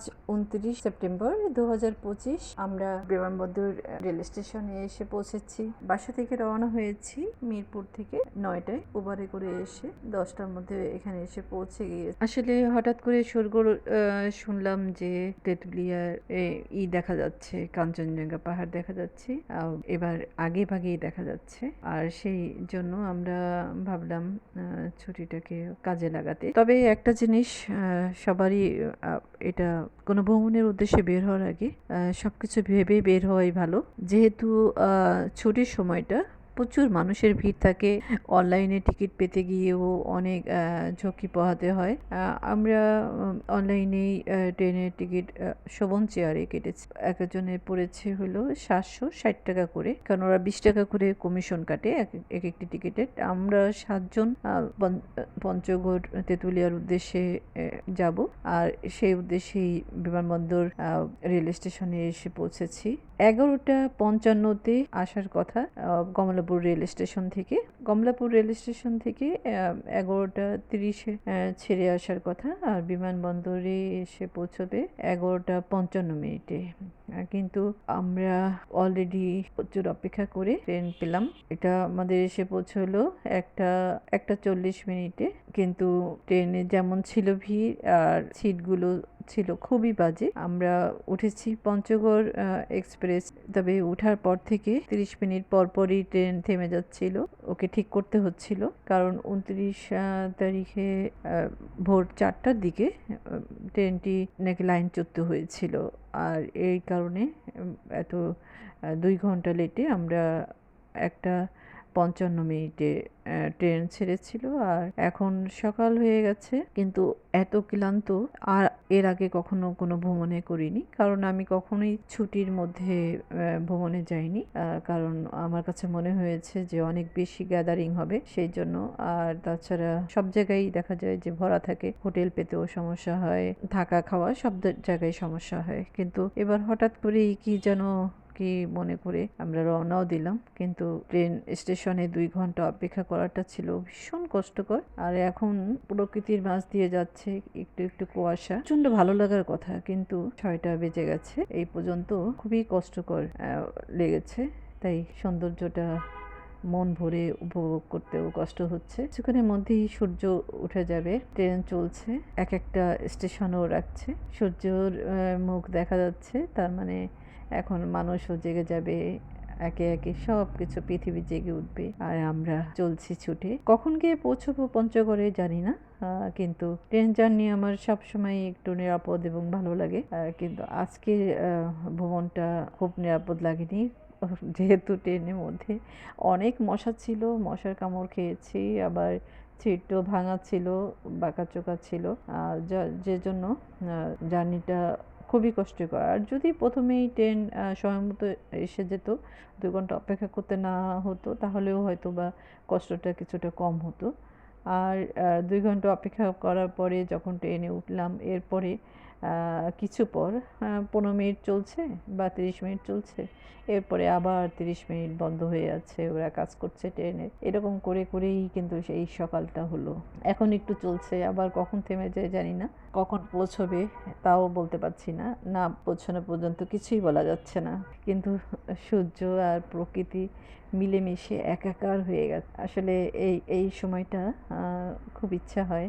আজ উনত্রিশ সেপ্টেম্বর দু হাজার পঁচিশ আমরা বিমানবন্দর রেল স্টেশনে এসে পৌঁছেছি। বাসা থেকে রওনা হয়েছি মিরপুর থেকে নয়টায়। উবারে করে এসে দশটার মধ্যে এখানে এসে পৌঁছে গিয়ে আসলে হঠাৎ করে সরগোল শুনলাম যে তেঁতুলিয়ার ই দেখা যাচ্ছে, কাঞ্চনজঙ্ঘা পাহাড় দেখা যাচ্ছে। এবার আগে ভাগেই দেখা যাচ্ছে। আর সেই জন্য আমরা ভাবলাম ছুটিটাকে কাজে লাগাতে। তবে একটা জিনিস সবারই এটা কোনো ভ্রমণের উদ্দেশ্যে বের হওয়ার আগে সব কিছু ভেবে বের হওয়াই ভালো। যেহেতু ছুটির সময়টা প্রচুর মানুষের ভিড় থাকে। অনলাইনে টিকিট পেতে গিয়েও অনেক ঝুঁকি পোহাতে হয়। আমরা অনলাইনেই ট্রেনের টিকিট শোভন চেয়ারে কেটেছি। এক একজনের পড়েছে হলো সাতশো ষাট টাকা করে। কারণ ওরা বিশ টাকা করে কমিশন কাটে এক এক একটি টিকিটের। আমরা সাতজন পঞ্চ- পঞ্চগড়, তেঁতুলিয়ার উদ্দেশ্যে যাব। আর সেই উদ্দেশ্যেই বিমানবন্দর রেল স্টেশনে এসে পৌঁছেছি। এগারোটা পঞ্চান্নতে আসার কথা কমলাপুর রেল স্টেশন থেকে। কমলাপুর রেল স্টেশন থেকে এগারোটা তিরিশে ছেড়ে আসার কথা আর বিমানবন্দরে এসে পৌঁছবে এগারোটা পঞ্চান্ন মিনিটে। কিন্তু আমরা অলরেডি প্রচুর অপেক্ষা করে ট্রেন পেলাম। এটা আমাদের এসে পৌঁছলো একটা একটা চল্লিশ মিনিটে। কিন্তু ট্রেনে যেমন ছিল ভিড় আর সিটগুলো ছিল, খুবই বাজে। আমরা উঠেছি পঞ্চগড় এক্সপ্রেস। তবে ওঠার পর থেকে তিরিশ মিনিট পর পরই ট্রেন থেমে যাচ্ছিল। ওকে ঠিক করতে হচ্ছিল। কারণ উনত্রিশ তারিখে ভোর চারটার দিকে ট্রেনটি নাকি লাইন চুক্ত হয়েছিল। আর এই কারণে এত দুই ঘণ্টা লেটে আমরা একটা পঞ্চান্ন মিনিটে ট্রেন ছেড়েছিল আর এখন সকাল হয়ে গেছে। কিন্তু এত ক্লান্ত, আর এর আগে কখনো কোনো ভ্রমণে করিনি। কারণ আমি কখনোই ছুটির মধ্যে ভ্রমণে যাইনি। কারণ আমার কাছে মনে হয়েছে যে অনেক বেশি গ্যাদারিং হবে সেই জন্য। আর তাছাড়া সব জায়গায় দেখা যায় যে ভরা থাকে, হোটেল পেতেও সমস্যা হয়, থাকা খাওয়া সব জায়গায় সমস্যা হয়। কিন্তু এবার হঠাৎ করেই কি যেন কি মনে করে আমরা রওনাও দিলাম। কিন্তু ট্রেন স্টেশনে দুই ঘণ্টা অপেক্ষা করাটা ছিল ভীষণ কষ্টকর। আর এখন প্রকৃতির মাঝ দিয়ে যাচ্ছে একটু একটু কুয়াশা। প্রচণ্ড ভালো লাগার কথা, কিন্তু ছয়টা বেজে গেছে। এই পর্যন্ত খুবই কষ্টকর লেগেছে। তাই সৌন্দর্যটা মন ভরে উপভোগ করতেও কষ্ট হচ্ছে। কিছুক্ষণের মধ্যেই সূর্য উঠে যাবে। ট্রেন চলছে, এক একটা স্টেশনও রাখছে। সূর্যর মুখ দেখা যাচ্ছে। তার মানে এখন মানুষও জেগে যাবে একে একে সব কিছু পৃথিবী জেগে উঠবে। আর আমরা চলছি ছুটে। কখন গিয়ে পৌঁছবো পঞ্চগড়ে জানি না কিন্তু ট্রেন জার্নি আমার সবসময় একটু নিরাপদ এবং ভালো লাগে। কিন্তু আজকের আহ, ভ্রমণটা খুব নিরাপদ লাগেনি। যেহেতু ট্রেনের মধ্যে অনেক মশা ছিল মশার কামড় খেয়েছি আবার সিটও ভাঙা ছিল বাঁকা চোকা ছিল। যে জন্য জার্নিটা খুবই কষ্টকর। আর যদি প্রথমেই ট্রেন সময়মতো সময় মতো এসে যেত দুই ঘণ্টা অপেক্ষা করতে না হতো, তাহলেও হয়তো বা কষ্টটা কিছুটা কম হতো। আর দুই ঘণ্টা অপেক্ষা করার পরে যখন ট্রেনে উঠলাম, এরপরে কিছু পর পনেরো মিনিট চলছে বা তিরিশ মিনিট চলছে। এরপরে আবার তিরিশ মিনিট বন্ধ হয়ে যাচ্ছে, ওরা কাজ করছে ট্রেনে। এরকম করে করেই কিন্তু সেই সকালটা হলো। এখন একটু চলছে, আবার কখন থেমে যায় জানি না। কখন পৌঁছবে তাও বলতে পারছি না। না পৌঁছানো পর্যন্ত কিছুই বলা যাচ্ছে না। কিন্তু সূর্য আর প্রকৃতি মিলেমিশে একাকার হয়ে গেছে। আসলে এই এই সময়টা খুব ইচ্ছা হয়।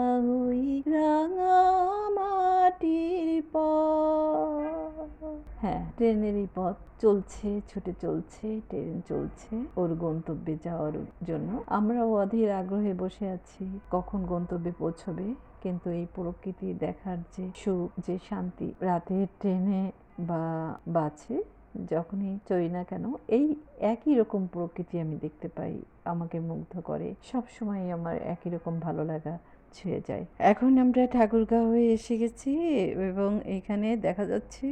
হ্যাঁ ট্রেনেরই পথ চলছে, ছুটে চলছে, ট্রেন চলছে, ওর গন্তব্যে যাওয়ার জন্য। আমরাও অধীর আগ্রহে বসে আছি কখন গন্তব্যে পৌঁছবে, কিন্তু এই প্রকৃতি দেখার যে সুখ, যে শান্তি রাতের ট্রেনে বা বাছে যখনই চড়ি না কেন, এই একই রকম প্রকৃতি আমি দেখতে পাই, আমাকে মুগ্ধ করে। সব সময় আমার একই রকম ভালো লাগা ছুঁয়ে যায়। এখন আমরা ঠাকুরগাঁও হয়ে এসে গেছি এবং এখানে দেখা যাচ্ছে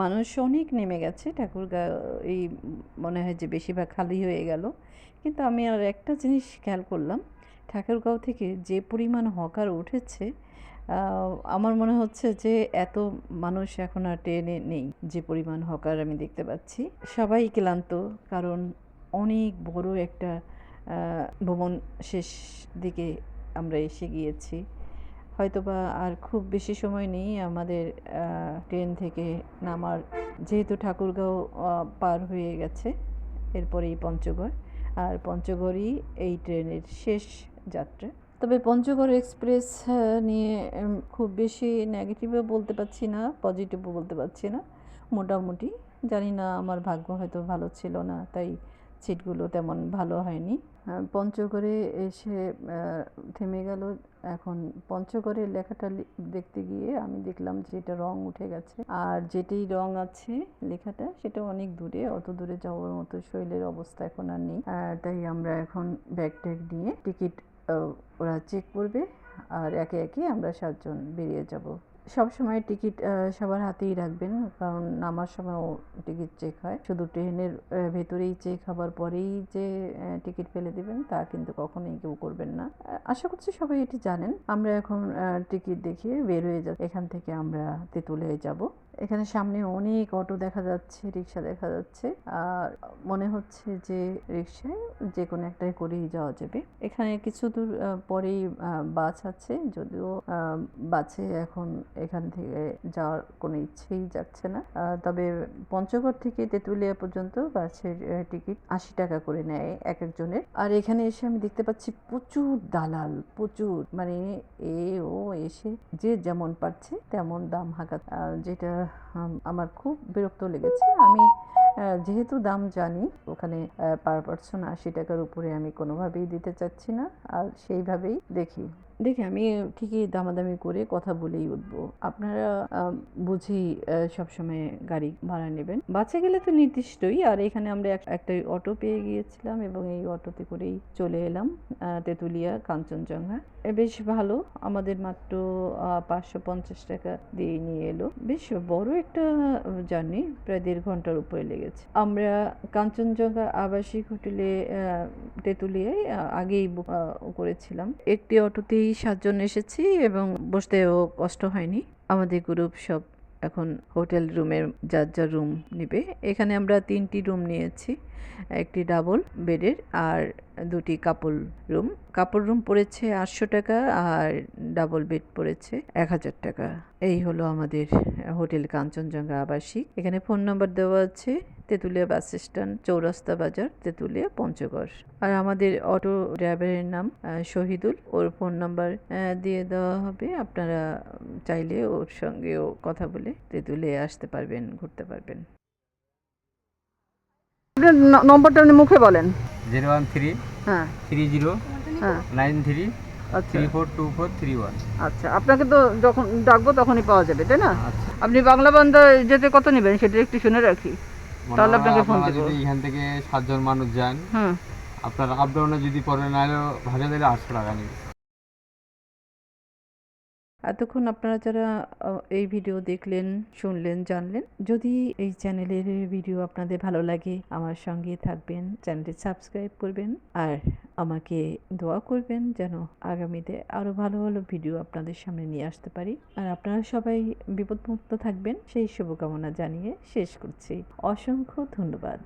মানুষ অনেক নেমে গেছে। ঠাকুরগাঁও এই মনে হয় যে বেশিরভাগ খালি হয়ে গেল। কিন্তু আমি আর একটা জিনিস খেয়াল করলাম, ঠাকুরগাঁও থেকে যে পরিমাণ হকার উঠেছে আমার মনে হচ্ছে যে এত মানুষ এখন আর ট্রেনে নেই যে পরিমাণ হকার আমি দেখতে পাচ্ছি। সবাই ক্লান্ত, কারণ অনেক বড় একটা ভ্রমণ শেষ দিকে আমরা এসে গিয়েছি। হয়তোবা আর খুব বেশি সময় নেই আমাদের ট্রেন থেকে নামার। যেহেতু ঠাকুরগাঁও পার হয়ে গেছে, এরপরেই পঞ্চগড়। আর পঞ্চগড়ই এই ট্রেনের শেষ যাত্রা। তবে পঞ্চগড় এক্সপ্রেস নিয়ে খুব বেশি নেগেটিভও বলতে পারছি না, পজিটিভও বলতে পারছি না। মোটামুটি, জানি না, আমার ভাগ্য হয়তো ভালো ছিল না, তাই সিটগুলো তেমন ভালো হয়নি। আহ, পঞ্চগড়ে এসে থেমে গেল। এখন পঞ্চগড়ের লেখাটা দেখতে গিয়ে আমি দেখলাম যে এটা রং উঠে গেছে। আর যেটি রং আছে লেখাটা সেটা অনেক দূরে অত দূরে যাওয়ার মতো শৈলের অবস্থা এখন আর নেই। তাই আমরা এখন ব্যাগ ট্যাগ নিয়ে টিকিট ওরা চেক করবে। আর একে একে আমরা সাতজন বেরিয়ে যাব। সব সময় টিকিট সবার হাতেই রাখবেন। কারণ নামার সময়ও টিকিট চেক হয়। শুধু ট্রেনের ভেতরেই চেক হবার পরেই যে টিকিট ফেলে দেবেন, তা কিন্তু কখনোই কেউ করবেন না। আশা করছি সবাই এটি জানেন। আমরা এখন টিকিট দেখিয়ে বের হয়ে যাব এখান থেকে আমরা তেঁতুলে যাব। এখানে সামনে অনেক অটো দেখা যাচ্ছে রিক্সা দেখা যাচ্ছে। আর মনে হচ্ছে যে রিক্সায় যে কোনো একটাই করেই যাওয়া যাবে। এখানে কিছু দূর পরেই বাস আছে। যদিও বাসে এখন এখান থেকে যাওয়ার কোনো ইচ্ছেই যাচ্ছে না। তবে পঞ্চগড় থেকে তেঁতুলিয়া পর্যন্ত বাসের টিকিট আশি টাকা করে নেয় এক একজনের। আর এখানে এসে আমি দেখতে পাচ্ছি প্রচুর দালাল, প্রচুর। মানে এ ও এসে যে যেমন পারছে তেমন দাম হাঁকা যেটা আমার খুব বিরক্ত লেগেছে। আমি যেহেতু দাম জানি ওখানে পার পার্সন আশি টাকার উপরে আমি কোনোভাবেই দিতে চাচ্ছি না। আর সেইভাবেই দেখি। দেখি আমি ঠিকই দামাদামি করে কথা বলেই উঠবো। আপনারা আহ, সবসময় গাড়ি ভাড়া নেবেন। বাসে গেলে তো নির্দিষ্টই। আর এখানে আমরা একটা অটো পেয়ে গিয়েছিলাম এবং এই অটোতে করেই চলে এলাম তেঁতুলিয়া কাঞ্চনজঙ্ঘা বেশ ভালো। আমাদের মাত্র পাঁচশো পঞ্চাশ টাকা দিয়ে নিয়ে এলো। বেশ বড় একটা জার্নি প্রায় দেড় ঘণ্টার উপরে লেগেছে। আমরা কাঞ্চনজঙ্ঘা আবাসিক হোটেলে তেঁতুলিয়ায় আগেই করেছিলাম। একটি অটোতেই সাতজন এসেছি এবং বসতেও কষ্ট হয়নি। আমাদের গ্রুপ সব এখন হোটেল রুমের যার যা রুম নেবে। এখানে আমরা তিনটি রুম নিয়েছি, একটি ডাবল বেডের আর দুটি কাপল রুম। কাপল রুম পড়েছে আটশো টাকা আর ডাবল বেড পড়েছে এক হাজার টাকা। এই হলো আমাদের হোটেল কাঞ্চনজঙ্ঘা আবাসিক। এখানে ফোন নম্বর দেওয়া আছে তেঁতুলিয়া বাস স্ট্যান্ড চৌরাস্তা বাজার তেঁতুলিয়া পঞ্চগড়। আর আমাদের অটো ড্রাইভারের নাম শহীদুল। ওর ফোন নাম্বার দিয়ে দেওয়া হবে। আপনারা চাইলে ওর সঙ্গেও কথা বলে তেঁতুলিয়া আসতে পারবেন ঘুরতে পারবেন। আপনার নম্বরটা আপনি মুখে বলেন। জিরো ওয়ান থ্রি হ্যাঁ। থ্রি জিরো হ্যাঁ। নাইন থ্রি আচ্ছা। Three four two four three one. আচ্ছা। আপনাকে তো যখন ডাকবো তখনই পাওয়া যাবে তাই না? আচ্ছা। আপনি বাংলা বান্ধা যেতে কত নেবেন সেটা একটু শুনে রাখি। তাহলে আপনাকে ফোন আপনারা যদি এখান থেকে সাতজন মানুষ যান আপনার আপ ডাউনে যদি পড়ে না ভাড়া দিলে আটশো টাকা নেবে। এতক্ষণ আপনারা যারা এই ভিডিও দেখলেন, শুনলেন, জানলেন, যদি এই চ্যানেলের ভিডিও আপনাদের ভালো লাগে, আমার সঙ্গে থাকবেন, চ্যানেলটি সাবস্ক্রাইব করবেন, আর আমাকে দোয়া করবেন যেন আগামীতে আরও ভালো ভালো ভিডিও আপনাদের সামনে নিয়ে আসতে পারি। আর আপনারা সবাই বিপদমুক্ত থাকবেন, সেই শুভকামনা জানিয়ে শেষ করছি। অসংখ্য ধন্যবাদ।